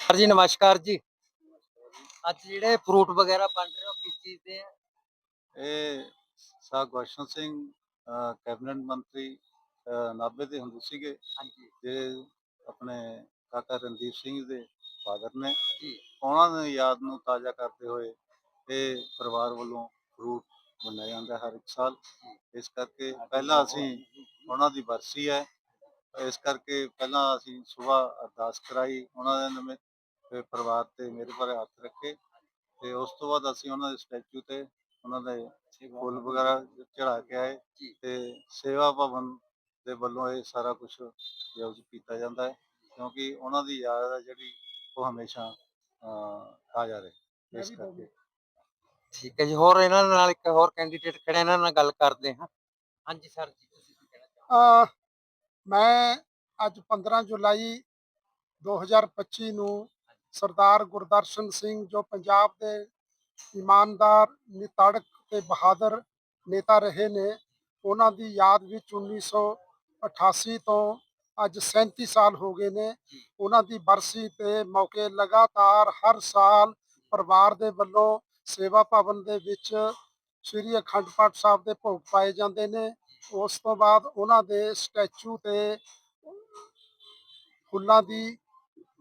Sir ਜੀ ਨਮਸਕਾਰ ਜੀ। ਅੱਜ ਜਿਹੜੇ ਫਰੂਟ ਵਗੈਰਾ ਬਣ ਰਹੇ ਹੋ ਕਿਸ ਚੀਜ਼ ਦੇ ਆ? ਇਹ ਸਾਹ ਗੁਰਸ਼ਨ ਸਿੰਘ ਕੈਬਨਿਟ ਮੰਤਰੀ ਨਾਭੇ ਦੇ ਹੁੰਦੇ ਸੀਗੇ। ਹਾਂਜੀ। ਜਿਹੜੇ ਆਪਣੇ ਕਾਕਾ ਰਣਦੀਪ ਸਿੰਘ ਦੇ ਫਾਦਰ ਨੇ। ਜੀ। ਉਹਨਾਂ ਦੀ ਯਾਦ ਨੂੰ ਤਾਜ਼ਾ ਕਰਦੇ ਹੋਏ ਇਹ ਪਰਿਵਾਰ ਵੱਲੋਂ ਫਰੂਟ ਬਣਾਇਆ ਜਾਂਦਾ ਹਰ ਇੱਕ ਸਾਲ। ਇਸ ਕਰਕੇ ਪਹਿਲਾਂ ਅਸੀਂ ਉਹਨਾਂ ਦੀ ਬਰਸੀ ਹੈ। ਇਸ ਕਰਕੇ ਪਹਿਲਾਂ ਅਸੀਂ ਸਵੇਰ ਅਰਦਾਸ ਕਰਾਈ ਉਹਨਾਂ ਦੇ ਨਿਮਿਤ ਤੇ ਪਰਿਵਾਰ ਤੇ ਮੇਰੇ ਪਰ ਹੱਥ ਰੱਖੇ ਤੇ ਉਸ ਤੋਂ ਬਾਅਦ ਅਸੀਂ ਉਹਨਾਂ ਦੇ ਸਟੈਚੂ ਤੇ ਉਹਨਾਂ ਦੇ ਫੁੱਲ ਵਗੈਰਾ ਚੜਾ ਕੇ ਆਏ। ਤੇ ਸੇਵਾ ਭਵਨ ਦੇ ਵੱਲੋਂ ਇਹ ਸਾਰਾ ਕੁਝ ਯੂਜ਼ ਕੀਤਾ ਜਾਂਦਾ ਹੈ ਕਿਉਂਕਿ ਉਹਨਾਂ ਦੀ ਯਾਦ ਹੈ ਜਿਹੜੀ ਉਹ ਹਮੇਸ਼ਾ ਤਾਜ਼ਾ ਰਹੇ। ਇਸ ਕਰਕੇ। ਠੀਕ ਹੈ ਜੀ ਹੋਰ ਇਹਨਾਂ ਨਾਲ ਇੱਕ ਹੋਰ ਕੈਂਡੀਡੇਟ ਖੜੇ ਇਹਨਾਂ ਨਾਲ ਗੱਲ ਕਰਦੇ ਹਾਂ। ਹਾਂਜੀ ਸਰ ਜੀ ਤੁਸੀਂ ਕੀ ਕਹਿਣਾ ਚਾਹੋਗੇ? ਅ, ਮੈਂ ਅੱਜ 15 ਜੁਲਾਈ 2025 ਨੂੰ ਸਰਦਾਰ ਗੁਰਦਰਸ਼ਨ ਸਿੰਘ ਜੋ ਪੰਜਾਬ ਦੇ ਇਮਾਨਦਾਰ ਨਿਤੜਕ ਤੇ ਬਹਾਦਰ ਨੇਤਾ ਰਹੇ ਨੇ ਉਹਨਾਂ ਦੀ ਯਾਦ ਵਿੱਚ 1988 ਤੋਂ ਅੱਜ 37 ਸਾਲ ਹੋ ਗਏ ਨੇ। ਉਹਨਾਂ ਦੀ ਬਰਸੀ ਤੇ ਮੌਕੇ ਲਗਾਤਾਰ ਹਰ ਸਾਲ ਪਰਿਵਾਰ ਦੇ ਵੱਲੋਂ ਸੇਵਾ ਭਵਨ ਦੇ ਵਿੱਚ ਸ੍ਰੀ ਅਖੰਡ ਪਾਠ ਸਾਹਿਬ ਦੇ ਭੋਗ ਪਾਏ ਜਾਂਦੇ ਨੇ। ਉਸ ਤੋਂ ਬਾਅਦ ਉਹਨਾਂ ਦੇ ਸਟੈਚੂ ਤੇ ਫੁੱਲਾਂ ਦੀ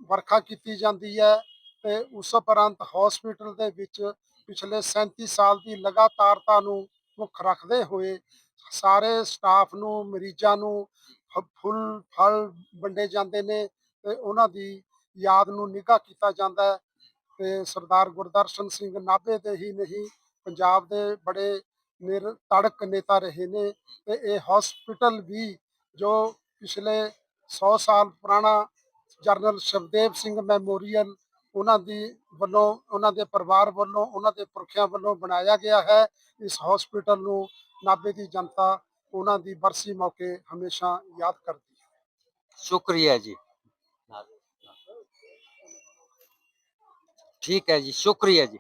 ਵਰਖਾ ਕੀਤੀ ਜਾਂਦੀ ਹੈ ਤੇ ਉਸ ਉਪਰੰਤ ਹਸਪੀਟਲ ਦੇ ਵਿੱਚ ਪਿਛਲੇ 37 ਸਾਲ ਦੀ ਲਗਾਤਾਰਤਾ ਨੂੰ ਮੁੱਖ ਰੱਖਦੇ ਹੋਏ ਸਾਰੇ ਸਟਾਫ ਨੂੰ, ਮਰੀਜ਼ਾਂ ਨੂੰ ਫੁੱਲ, ਫਲ ਵੰਡੇ ਜਾਂਦੇ ਨੇ ਤੇ ਉਹਨਾਂ ਦੀ ਯਾਦ ਨੂੰ ਨਿੱਘਾ ਕੀਤਾ ਜਾਂਦਾ ਹੈ। ਤੇ ਸਰਦਾਰ ਗੁਰਦਰਸ਼ਨ ਸਿੰਘ ਨਾਭੇ ਦੇ ਹੀ ਨਹੀਂ, ਪੰਜਾਬ ਦੇ ਬੜੇ ਨਿਰ, ਤੜਕ ਨੇਤਾ ਰਹੇ ਨੇ ਤੇ ਇਹ ਹਸਪੀਟਲ ਵੀ ਜੋ ਪਿਛਲੇ 100 ਸਾਲ ਪੁਰਾਣਾ ਜਰਨਲ ਸ਼ਵਦੇਵ ਸਿੰਘ ਮੈਮੋਰੀਅਲ ਉਹਨਾਂ ਦੀ ਵੱਲੋਂ, ਉਹਨਾਂ ਦੇ ਪਰਿਵਾਰ ਵੱਲੋਂ, ਉਹਨਾਂ ਦੇ ਪੁਰਖਿਆਂ ਵੱਲੋਂ ਬਣਾਇਆ ਗਿਆ ਹੈ। ਇਸ ਹਸਪੀਟਲ ਨੂੰ ਨਾਭੇ ਦੀ ਜਨਤਾ ਉਹਨਾਂ ਦੀ ਬਰਸੀ ਮੌਕੇ ਹਮੇਸ਼ਾ ਯਾਦ ਕਰਦੀ ਹੈ। ਸ਼ੁਕਰੀਆ ਜੀ। ਠੀਕ ਹੈ ਜੀ ਸ਼ੁਕਰੀਆ ਜੀ